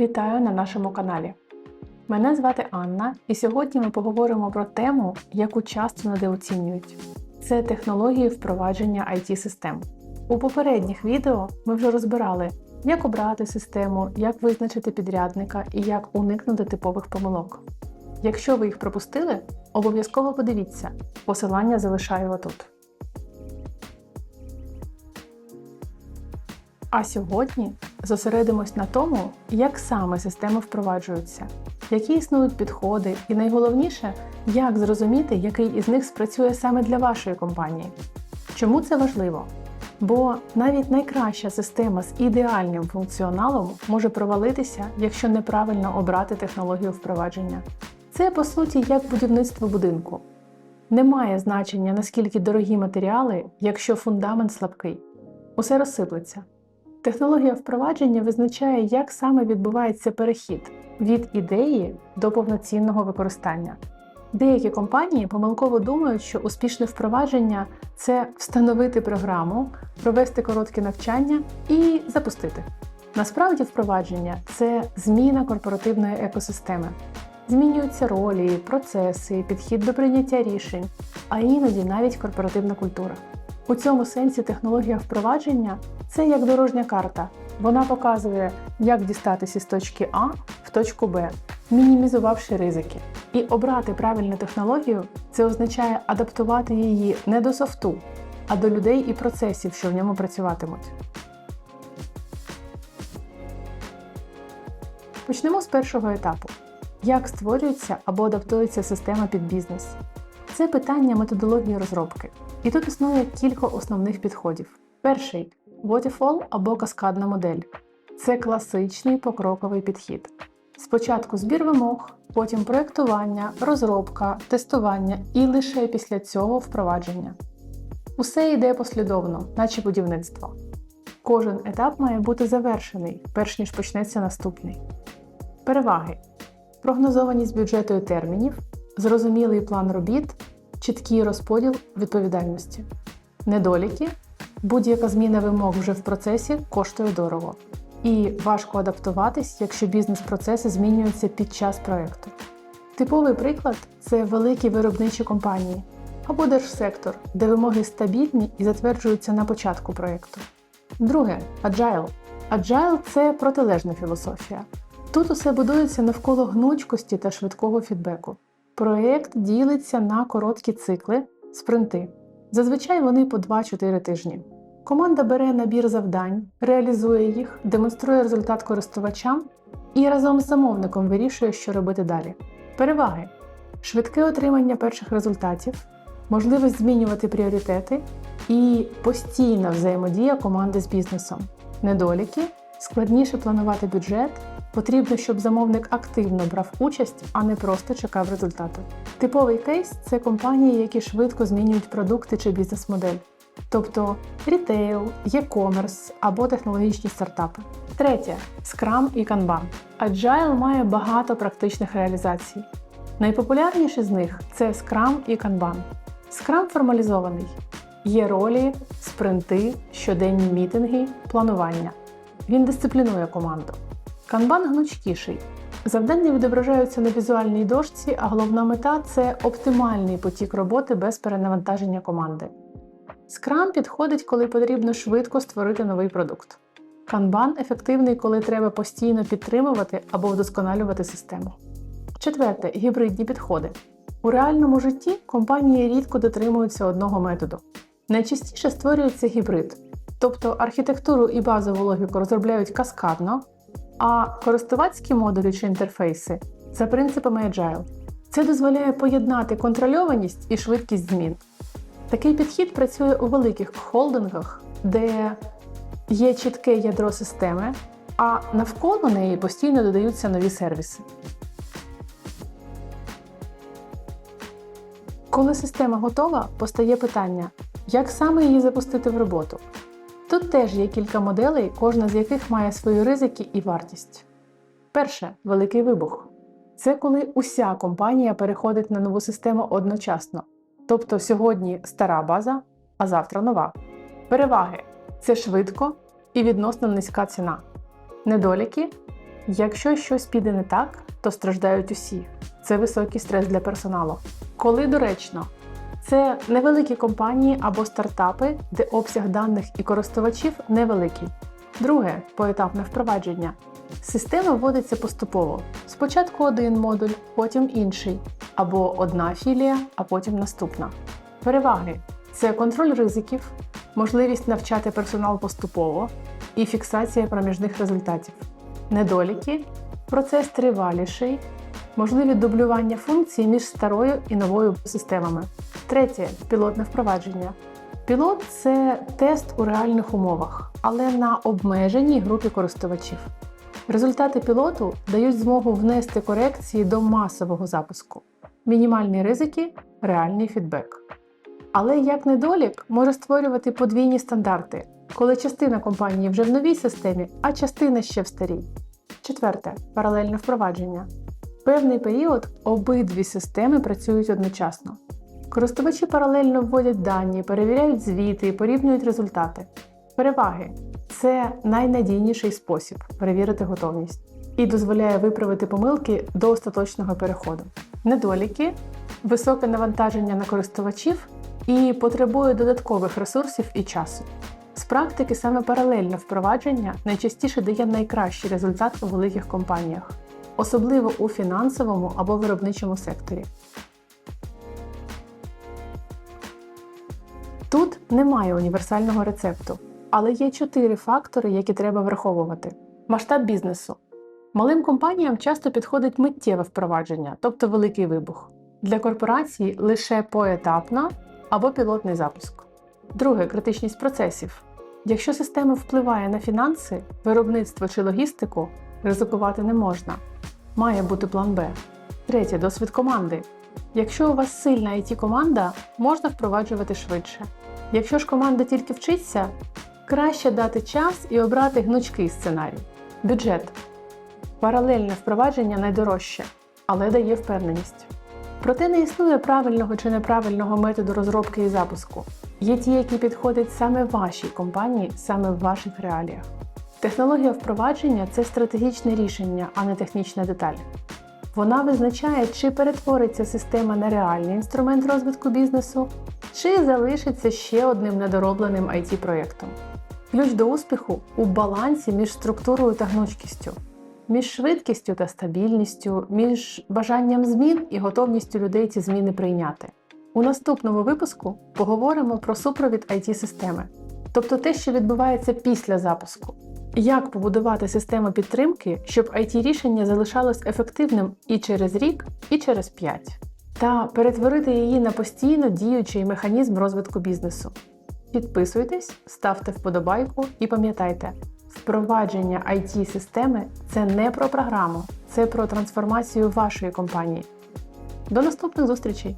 Вітаю на нашому каналі. Мене звати Анна, і сьогодні ми поговоримо про тему, яку часто недооцінюють. Це технології впровадження IT-систем. У попередніх відео ми вже розбирали, як обрати систему, як визначити підрядника і як уникнути типових помилок. Якщо ви їх пропустили, обов'язково подивіться, посилання залишаю отут. А сьогодні зосередимось на тому, як саме системи впроваджуються, які існують підходи, і найголовніше, як зрозуміти, який із них спрацює саме для вашої компанії. Чому це важливо? Бо навіть найкраща система з ідеальним функціоналом може провалитися, якщо неправильно обрати технологію впровадження. Це по суті як будівництво будинку. Немає значення, наскільки дорогі матеріали, якщо фундамент слабкий. Усе розсиплеться. Технологія впровадження визначає, як саме відбувається перехід від ідеї до повноцінного використання. Деякі компанії помилково думають, що успішне впровадження це встановити програму, провести коротке навчання і запустити. Насправді, впровадження це зміна корпоративної екосистеми. Змінюються ролі, процеси, підхід до прийняття рішень, а іноді навіть корпоративна культура. У цьому сенсі технологія впровадження це як дорожня карта. Вона показує, як дістатися з точки А в точку Б, мінімізувавши ризики. І обрати правильну технологію це означає адаптувати її не до софту, а до людей і процесів, що в ньому працюватимуть. Почнемо з першого етапу: як створюється або адаптується система під бізнес. Це питання методології розробки. І тут існує кілька основних підходів. Перший waterfall або каскадна модель. Це класичний покроковий підхід. Спочатку збір вимог, потім проєктування, розробка, тестування і лише після цього впровадження. Усе йде послідовно, наче будівництво. Кожен етап має бути завершений, перш ніж почнеться наступний. Переваги: прогнозованість бюджету і термінів, зрозумілий план робіт, чіткий розподіл відповідальності. Недоліки будь-яка зміна вимог вже в процесі коштує дорого. І важко адаптуватись, якщо бізнес-процеси змінюються під час проєкту. Типовий приклад це великі виробничі компанії або держсектор, де вимоги стабільні і затверджуються на початку проєкту. Друге agile. Agile – це протилежна філософія. Тут усе будується навколо гнучкості та швидкого фідбеку. Проєкт ділиться на короткі цикли, спринти. Зазвичай вони по 2-4 тижні. Команда бере набір завдань, реалізує їх, демонструє результат користувачам і разом з замовником вирішує, що робити далі. Переваги: швидке отримання перших результатів, можливість змінювати пріоритети і постійна взаємодія команди з бізнесом. Недоліки складніше планувати бюджет. Потрібно, щоб замовник активно брав участь, а не просто чекав результату. Типовий кейс це компанії, які швидко змінюють продукти чи бізнес-модель, тобто рітейл, e-commerce або технологічні стартапи. Третє Scrum і Kanban. Agile має багато практичних реалізацій. Найпопулярніші з них це Scrum і Kanban. Scrum формалізований. Є ролі, спринти, щоденні мітинги, планування. Він дисциплінує команду. Канбан гнучкіший. Завдання відображаються на візуальній дошці, а головна мета це оптимальний потік роботи без перенавантаження команди. Scrum підходить, коли потрібно швидко створити новий продукт. Kanban ефективний, коли треба постійно підтримувати або вдосконалювати систему. Четверте гібридні підходи. У реальному житті компанії рідко дотримуються одного методу. Найчастіше створюється гібрид, тобто архітектуру і базову логіку розробляють каскадно а користувацькі модулі чи інтерфейси за принципами Agile. Це дозволяє поєднати контрольованість і швидкість змін. Такий підхід працює у великих холдингах, де є чітке ядро системи, а навколо неї постійно додаються нові сервіси. Коли система готова, постає питання, як саме її запустити в роботу. Тут теж є кілька моделей, кожна з яких має свої ризики і вартість. Перше великий вибух. Це коли уся компанія переходить на нову систему одночасно. Тобто сьогодні стара база, а завтра нова. Переваги це швидко і відносно низька ціна. Недоліки Якщо щось піде не так, то страждають усі. Це високий стрес для персоналу. Коли доречно, це невеликі компанії або стартапи, де обсяг даних і користувачів невеликий. Друге поетапне впровадження. Система вводиться поступово. Спочатку один модуль, потім інший, або одна філія, а потім наступна. Переваги це контроль ризиків, можливість навчати персонал поступово і фіксація проміжних результатів. Недоліки процес триваліший, можливі дублювання функцій між старою і новою системами. Третє пілотне впровадження. Пілот це тест у реальних умовах, але на обмеженій групі користувачів. Результати пілоту дають змогу внести корекції до масового запуску. Мінімальні ризики реальний фідбек. Але як недолік може створювати подвійні стандарти, коли частина компанії вже в новій системі, а частина ще в старій. Четверте паралельне впровадження. Певний період обидві системи працюють одночасно. Користувачі паралельно вводять дані, перевіряють звіти порівнюють результати. Переваги це найнадійніший спосіб перевірити готовність і дозволяє виправити помилки до остаточного переходу. Недоліки високе навантаження на користувачів і потребує додаткових ресурсів і часу. З практики саме паралельне впровадження найчастіше дає найкращий результат у великих компаніях, особливо у фінансовому або виробничому секторі. Тут немає універсального рецепту, але є чотири фактори, які треба враховувати: масштаб бізнесу. Малим компаніям часто підходить миттєве впровадження, тобто великий вибух. Для корпорацій лише поетапно або пілотний запуск. Друге критичність процесів. Якщо система впливає на фінанси, виробництво чи логістику, ризикувати не можна. Має бути план Б. Третє досвід команди. Якщо у вас сильна it команда можна впроваджувати швидше. Якщо ж команда тільки вчиться, краще дати час і обрати гнучкий сценарій. Бюджет. Паралельне впровадження найдорожче, але дає впевненість. Проте не існує правильного чи неправильного методу розробки і запуску. Є ті, які підходять саме вашій компанії, саме в ваших реаліях. Технологія впровадження це стратегічне рішення, а не технічна деталь. Вона визначає, чи перетвориться система на реальний інструмент розвитку бізнесу, чи залишиться ще одним недоробленим it проєктом Ключ до успіху у балансі між структурою та гнучкістю, між швидкістю та стабільністю, між бажанням змін і готовністю людей ці зміни прийняти. У наступному випуску поговоримо про супровід it системи тобто те, що відбувається після запуску. Як побудувати систему підтримки, щоб it рішення залишалось ефективним і через рік, і через 5, та перетворити її на постійно діючий механізм розвитку бізнесу. Підписуйтесь, ставте вподобайку і пам'ятайте, впровадження it системи це не про програму, це про трансформацію вашої компанії. До наступних зустрічей!